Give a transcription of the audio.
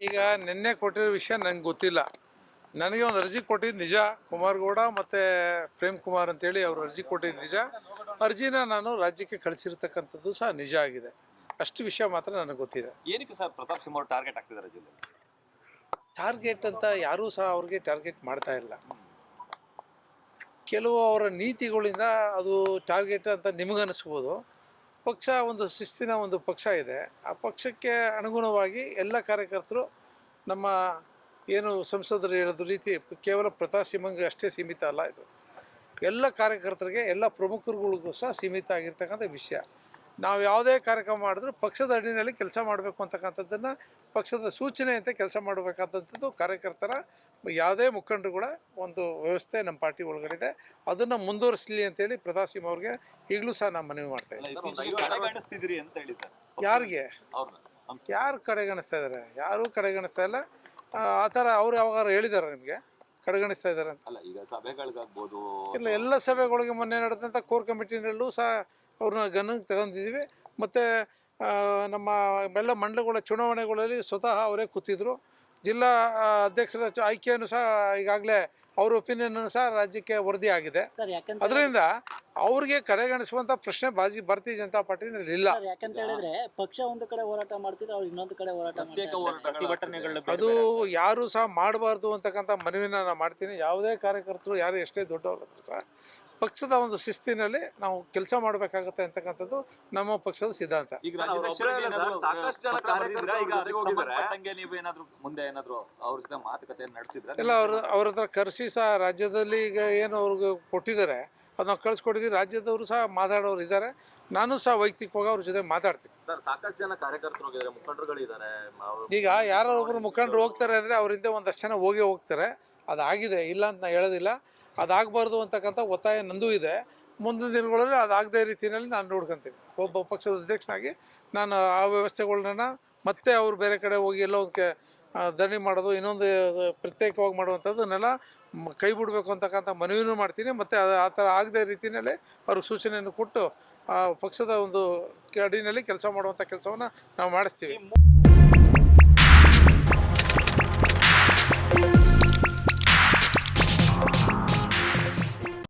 ಈಗ ನಿನ್ನೆ ಕೊಟ್ಟಿರೋ ವಿಷಯ ನಂಗೆ ಗೊತ್ತಿಲ್ಲ. ನನಗೆ ಒಂದು ಅರ್ಜಿ ಕೊಟ್ಟಿದ್ದು ನಿಜ ಕುಮಾರಗೌಡ ಮತ್ತು ಪ್ರೇಮ್ ಕುಮಾರ್ ಅಂತೇಳಿ ಅವರು ಅರ್ಜಿ ಕೊಟ್ಟಿದ್ದು ನಿಜ. ಅರ್ಜಿನ ನಾನು ರಾಜ್ಯಕ್ಕೆ ಕಳಿಸಿರ್ತಕ್ಕಂಥದ್ದು ಸಹ ನಿಜ ಆಗಿದೆ. ಅಷ್ಟು ವಿಷಯ ಮಾತ್ರ ನನಗೆ ಗೊತ್ತಿದೆ. ಏನಕ್ಕೆ ಸರ್ ಪ್ರತಾಪ್ ಸಿಂಹ ಅವರು ಟಾರ್ಗೆಟ್ ಆಗ್ತಿದ್ದಾರೆ ಜಿಲ್ಲೆ ಟಾರ್ಗೆಟ್ ಅಂತ ಯಾರೂ ಸಹ ಅವ್ರಿಗೆ ಟಾರ್ಗೆಟ್ ಮಾಡ್ತಾ ಇಲ್ಲ. ಕೆಲವು ಅವರ ನೀತಿಗಳಿಂದ ಅದು ಟಾರ್ಗೆಟ್ ಅಂತ ನಿಮಗನ್ನಿಸ್ಬೋದು ಪಕ್ಷ ಒಂದು ಶಿಸ್ತಿನ ಒಂದು ಪಕ್ಷ ಇದೆ. ಆ ಪಕ್ಷಕ್ಕೆ ಅನುಗುಣವಾಗಿ ಎಲ್ಲ ಕಾರ್ಯಕರ್ತರು ನಮ್ಮ ಏನು ಸಂಸದರು ಹೇಳೋದು ರೀತಿ ಕೇವಲ ಪ್ರತಾಪ್ ಅಷ್ಟೇ ಸೀಮಿತ ಅಲ್ಲ ಇದು. ಎಲ್ಲ ಕಾರ್ಯಕರ್ತರಿಗೆ ಎಲ್ಲ ಪ್ರಮುಖರುಗಳಿಗೂ ಸಹ ಸೀಮಿತ ಆಗಿರ್ತಕ್ಕಂಥ ವಿಷಯ. ನಾವು ಯಾವುದೇ ಕಾರ್ಯಕ್ರಮ ಮಾಡಿದ್ರೂ ಪಕ್ಷದ ಅಡಿನಲ್ಲಿ ಕೆಲಸ ಮಾಡಬೇಕು ಅಂತಕ್ಕಂಥದ್ದನ್ನು ಪಕ್ಷದ ಸೂಚನೆಯಂತೆ ಕೆಲಸ ಮಾಡಬೇಕಾದಂಥದ್ದು ಕಾರ್ಯಕರ್ತರ ಯಾವುದೇ ಕೂಡ ಒಂದು ವ್ಯವಸ್ಥೆ ನಮ್ಮ ಪಾರ್ಟಿ ಒಳಗಡೆ ಇದೆ. ಅದನ್ನು ಮುಂದುವರಿಸಲಿ ಅಂತೇಳಿ ಪ್ರತಾಪ್ ಸಿಂಹ ಅವ್ರಿಗೆ ಈಗಲೂ ಸಹ ನಾವು ಮನವಿ ಮಾಡ್ತಾ ಇದ್ದೀವಿ ಯಾರಿಗೆ? ಯಾರು ಕಡೆಗಣಿಸ್ತಾ ಇದ್ದಾರೆ ಯಾರು ಕಡೆಗಣಿಸ್ತಾ ಇಲ್ಲ. ಆ ಥರ ಅವ್ರು ಯಾವಾಗ ಹೇಳಿದ್ದಾರೆ ನಿಮಗೆ? ಕಡೆಗಣಿಸ್ತಾ ಇದ್ದಾರೆ ಅಂತ? ಅಲ್ಲ ಈಗ ಸಭೆಗಳಿಗಾಗ್ಬೋದು ಇಲ್ಲ ಎಲ್ಲ ಸಭೆಗಳಿಗೆ ಮೊನ್ನೆ ನಡೆದಂಥ ಕೋರ್ ಕಮಿಟಿನಲ್ಲೂ ಸಹ ಅವ್ರನ್ನ ಗಮನಕ್ಕೆ ತಗೊಂಡಿದ್ದೀವಿ ಮತ್ತು ನಮ್ಮ ಎಲ್ಲ ಮಂಡಲಗಳ ಚುನಾವಣೆಗಳಲ್ಲಿ ಸ್ವತಃ ಅವರೇ ಕೂತಿದ್ರು. ಜಿಲ್ಲಾ ಅಧ್ಯಕ್ಷರ ಆಯ್ಕೆಯನ್ನು ಸಹ ಈಗಾಗಲೇ ಅವ್ರ ಒಪಿನಿಯನ್ ಸಹ ರಾಜ್ಯಕ್ಕೆ ವರದಿ ಆಗಿದೆ. ಅದರಿಂದ ಅವ್ರಿಗೆ ಕಡೆಗಣಿಸುವಂತ ಪ್ರಶ್ನೆ ಬಾಜಿ ಭಾರತೀಯ ಜನತಾ ಪಾರ್ಟಿನಲ್ಲಿ ಇಲ್ಲ. ಸರ್ ಯಾಕಂತ ಹೇಳಿದ್ರೆ ಪಕ್ಷ ಒಂದು ಕಡೆ ಹೋರಾಟ ಮಾಡ್ತಿದ್ರೆ ಅವ್ರು ಇನ್ನೊಂದು ಕಡೆ ಹೋರಾಟ ಅದು ಯಾರು ಸಹ ಮಾಡಬಾರ್ದು ಅಂತಕ್ಕಂಥ ಮನವಿನ ನಾನು ಮಾಡ್ತೀನಿ. ಯಾವುದೇ ಕಾರ್ಯಕರ್ತರು ಯಾರು ಎಷ್ಟೇ ದೊಡ್ಡವರು ಸಹ ಪಕ್ಷದ ಒಂದು ಶಿಸ್ತಿನಲ್ಲಿ ನಾವು ಕೆಲಸ ಮಾಡಬೇಕಾಗತ್ತೆ ಅಂತಕ್ಕಂಥದ್ದು ನಮ್ಮ ಪಕ್ಷದ ಸಿದ್ಧಾಂತ. ಈಗ ಸರ್, ಅವ್ರು ಒಬ್ರೇ ಅಲ್ಲ ಸರ್, ಸಾಕಷ್ಟು ಜನ ಕಾರ್ಯಕರ್ತರು ಈಗ ಅವ್ರ ಅದಕ್ಕೆ ಜೊತೆಗೆ ಹೋಗಿದ್ದಾರೆ. ಏನಾದ್ರು ಮುಂದೆ ಏನಾದ್ರು ಅವ್ರ ಜೊತೆ ಮಾತುಕತೆ ನಡೆಸಿದ್ರೆ ಇಲ್ಲ ಅವರು ಅವ್ರ ಹತ್ರ ಕರೆಸಿ ಸಹ ರಾಜ್ಯದಲ್ಲಿ ಈಗ ಏನು ಅವ್ರಿಗೆ ಕೊಟ್ಟಿದ್ದಾರೆ ಅದನ್ನ ಕಳ್ಸಿಕೊಟ್ಟಿದ್ದೀವಿ ರಾಜ್ಯದವರು ಸಹ ಮಾತಾಡೋರು ಇದ್ದಾರೆ ನಾನು ಸಹ ವೈಯಕ್ತಿಕವಾಗಿ ಅವ್ರ ಜೊತೆ ಮಾತಾಡ್ತೀನಿ. ಸರ್ ಸಾಕಷ್ಟು ಜನ ಕಾರ್ಯಕರ್ತರು ಹೋಗಿದ್ದಾರೆ ಮುಖಂಡರುಗಳಿದ್ದಾರೆ ಈಗ ಯಾರೋ ಒಬ್ರು ಮುಖಂಡರು ಹೋಗ್ತಾರೆ ಅಂದರೆ ಅವರಿಂದ ಒಂದಷ್ಟು ಜನ ಹೋಗಿ ಹೋಗ್ತಾರೆ. ಅದಾಗಿದೆ, ಇಲ್ಲ ಅಂತ ನಾನು ಹೇಳೋದಿಲ್ಲ. ಅದಾಗಬಾರ್ದು ಅಂತಕ್ಕಂಥ ಒತ್ತಾಯ ನಂದು ಇದೆ. ಮುಂದಿನ ದಿನಗಳಲ್ಲಿ ಅದಾಗದೇ ರೀತಿಯಲ್ಲಿ ನಾನು ನೋಡ್ಕೊತೀನಿ. ಒಬ್ಬ ಪಕ್ಷದ ಅಧ್ಯಕ್ಷನಾಗಿ ನಾನು ಆ ವ್ಯವಸ್ಥೆಗಳನ್ನ ಮತ್ತೆ ಅವರು ಬೇರೆ ಕಡೆ ಹೋಗಿ ಎಲ್ಲೋ ಒಂದು ದಣಿ ಮಾಡೋದು, ಇನ್ನೊಂದು ಪ್ರತ್ಯೇಕವಾಗಿ ಮಾಡುವಂಥದ್ದನ್ನೆಲ್ಲ ನೆಲ ಕೈ ಬಿಡಬೇಕು ಅಂತಕ್ಕಂಥ ಮನವಿನೂ ಮಾಡ್ತೀನಿ. ಮತ್ತು ಅದು, ಆ ಥರ ಆಗದೇ ರೀತಿಯಲ್ಲಿ ಅವ್ರಿಗೆ ಸೂಚನೆಯನ್ನು ಕೊಟ್ಟು, ಆ, ಪಕ್ಷದ ಒಂದು ಅಡಿನಲ್ಲಿ ಕೆಲಸ ಮಾಡುವಂಥ ಕೆಲಸವನ್ನು ನಾವು ಮಾಡಿಸ್ತೀವಿ.